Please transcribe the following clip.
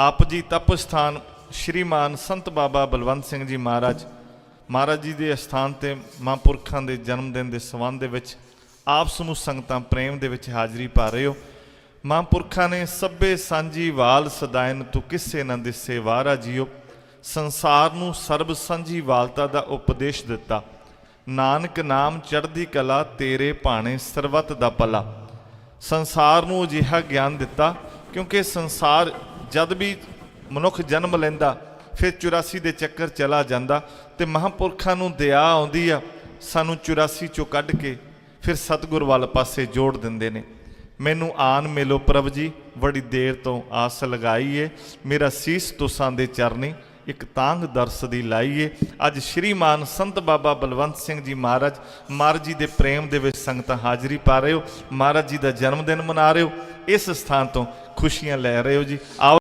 ਆਪ ਜੀ ਤਪ ਸਥਾਨ ਸ਼੍ਰੀਮਾਨ ਸੰਤ ਬਾਬਾ ਬਲਵੰਤ ਸਿੰਘ ਜੀ ਮਹਾਰਾਜ ਮਹਾਰਾਜ ਜੀ ਦੇ ਸਥਾਨ ਤੇ ਮਹਾਂਪੁਰਖਾਂ ਦੇ ਜਨਮ ਦਿਨ ਦੇ ਸੰਬੰਧ ਦੇ ਵਿੱਚ ਆਪ ਸਮੂਹ ਸੰਗਤਾਂ ਪ੍ਰੇਮ ਦੇ ਵਿੱਚ ਹਾਜ਼ਰੀ ਪਾ ਰਹੇ ਹੋ। ਮਹਾਂਪੁਰਖਾਂ ਨੇ ਸਭੇ ਸਾਂਝੀ ਵਾਲ ਸਦਾਇਨ ਤੂੰ ਕਿਸੇ ਨਾ ਦਿਸੇ ਵਾਰਾ ਜੀਓ। ਸੰਸਾਰ ਨੂੰ ਸਰਬ ਸਾਂਝੀ ਵਾਲਤਾ ਦਾ ਉਪਦੇਸ਼ ਦਿੱਤਾ। ਨਾਨਕ ਨਾਮ ਚੜ੍ਹਦੀ ਕਲਾ ਤੇਰੇ ਭਾਣੇ ਸਰਬੱਤ ਦਾ ਪਲਾ ਸੰਸਾਰ ਨੂੰ ਅਜਿਹਾ ਗਿਆਨ ਦਿੱਤਾ ਕਿਉਂਕਿ ਸੰਸਾਰ ਜਦ ਵੀ ਮਨੁੱਖ ਜਨਮ ਲੈਂਦਾ, ਫਿਰ 84 ਦੇ ਚੱਕਰ ਚਲਾ ਜਾਂਦਾ ਤੇ ਮਹਾਂਪੁਰਖਾਂ ਨੂੰ ਦਇਆ ਆਉਂਦੀ ਆ, ਸਾਨੂੰ 84 ਚੋਂ ਕੱਢ ਕੇ ਫਿਰ ਸਤਿਗੁਰ ਵੱਲ ਪਾਸੇ ਜੋੜ ਦਿੰਦੇ ਨੇ। ਮੈਨੂੰ ਆਨ ਮਿਲੋ ਪ੍ਰਭ ਜੀ, ਬੜੀ ਦੇਰ ਤੋਂ ਆਸ ਲਗਾਈਏ ਮੇਰਾ ਸੀਸ ਤੁਸਾਂ ਦੇ ਚਰਨੀ, ਇੱਕ ਤਾਂਗ ਦਰਸ ਦੀ ਲਾਈਏ ਅੱਜ ਸ਼੍ਰੀਮਾਨ ਸੰਤ ਬਾਬਾ ਬਲਵੰਤ ਸਿੰਘ ਜੀ ਮਹਾਰਾਜ ਮਹਾਰਾਜ ਜੀ ਦੇ ਪ੍ਰੇਮ ਦੇ ਵਿੱਚ ਸੰਗਤਾਂ ਹਾਜ਼ਰੀ ਪਾ ਰਹੇ ਹੋ, ਮਹਾਰਾਜ ਜੀ ਦਾ ਜਨਮ ਦਿਨ ਮਨਾ ਰਹੇ ਹੋ, ਇਸ ਸਥਾਨ ਤੋਂ ਖੁਸ਼ੀਆਂ ਲੈ ਰਹੇ ਹੋ ਜੀ। ਆਓ